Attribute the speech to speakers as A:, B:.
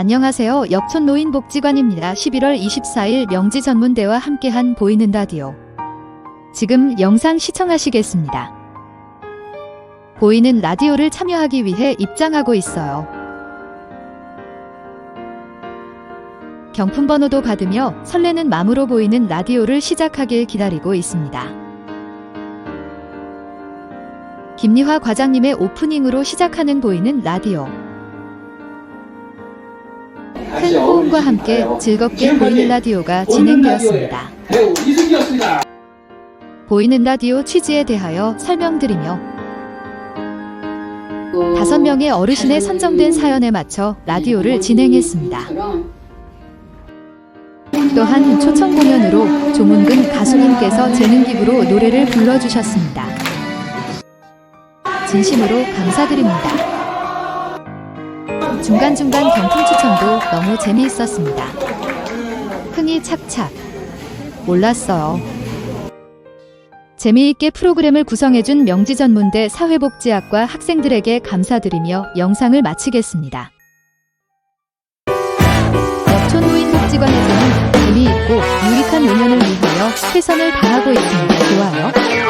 A: 안녕하세요. 역촌 노인복지관입니다. 11월 24일 명지 전문대와 함께한 보이는 라디오. 지금 영상 시청하시겠습니다. 보이는 라디오를 참여하기 위해 입장하고 있어요. 경품 번호도 받으며 설레는 마음으로 보이는 라디오를 시작하길 기다리고 있습니다. 김리화 과장님의 오프닝으로 시작하는 보이는 라디오. 큰 호응과 함께 즐겁게 보이는 라디오가 진행되었습니다.
B: 배우 이승기였습니다.
A: 보이는 라디오 취지에 대하여 설명드리며 다섯 명의 어르신의 선정된 사연에 맞춰 라디오를 진행했습니다. 또한 초청 공연으로 조문근 가수님께서 재능 기부로 노래를 불러주셨습니다. 진심으로 감사드립니다. 중간중간 경품 추첨도 너무 재미있었습니다. 흥이 착착. 몰랐어요. 재미있게 프로그램을 구성해준 명지전문대 사회복지학과 학생들에게 감사드리며 영상을 마치겠습니다. 역촌 노인복지관에서는 재미있고 유익한 노년을 위하여 최선을 다하고 있습니다. 좋아요.